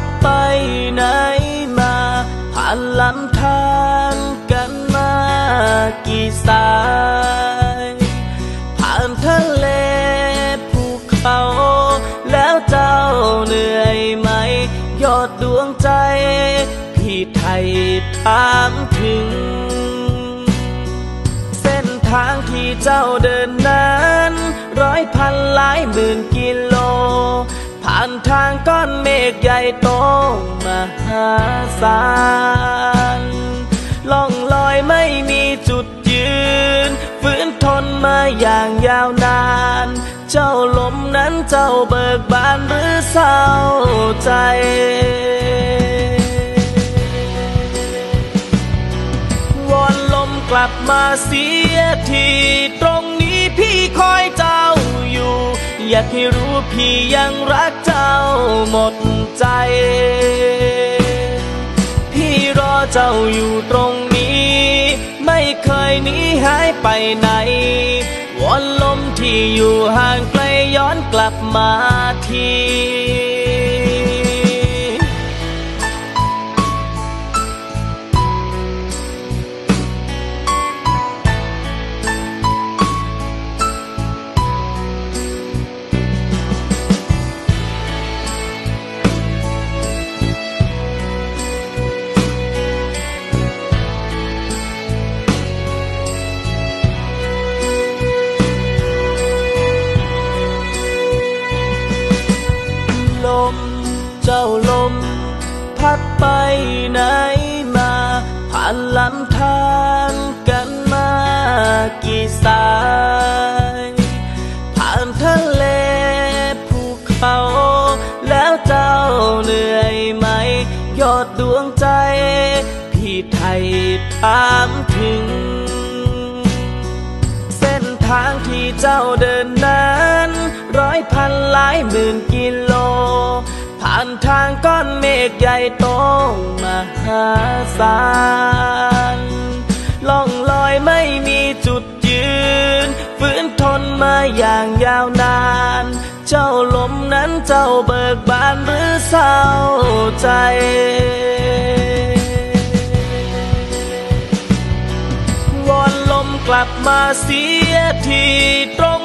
ดไปไหนมา ผ่านลำทางกันมากี่สาย ผ่านทะเลภูเขา แล้วเจ้าเหนื่อยไหม ยอดดวงใจ พี่ไทยถามถึง เส้นทางที่เจ้าเดินนั้น ร้อยพันหลายหมื่นกิโลานทางก้อนเมฆใหญ่โตมหาศาลล่องลอยไม่มีจุดยืน ฝืนทนมาอย่างยาวนาน เจ้าลมนั้นเจ้าเบิกบานหรือเศร้าใจวอนลมกลับมาเสียที อยากให้รู้พี่ยังรักเจ้าหมดใจ พี่รอเจ้าอยู่ตรงนี้ ไม่เคยหนีหายไปไหนวอนลมที่อยู่ห่างไกลย้อนกลับมาที ดไปไหนมา ผ่านลำทางกันมากี่สาย ผ่านทะเลภูเขา แล้วเจ้าเหนื่อยไหม ยอดดวงใจ พี่ไทยถามถึง เส้นทางที่เจ้าเดินนั้น ร้อยพันหลายหมื่นกิโล ผ่านทางก้อนเมฆใหญ่โตมหาศาลล่องลอยไม่มีจุดยืนฝืนทนมาอย่างยาวนาน เจ้าลมนั้นเจ้าเบิกบานหรือเศร้าใจวอนลมกลับมาเสียทีตรง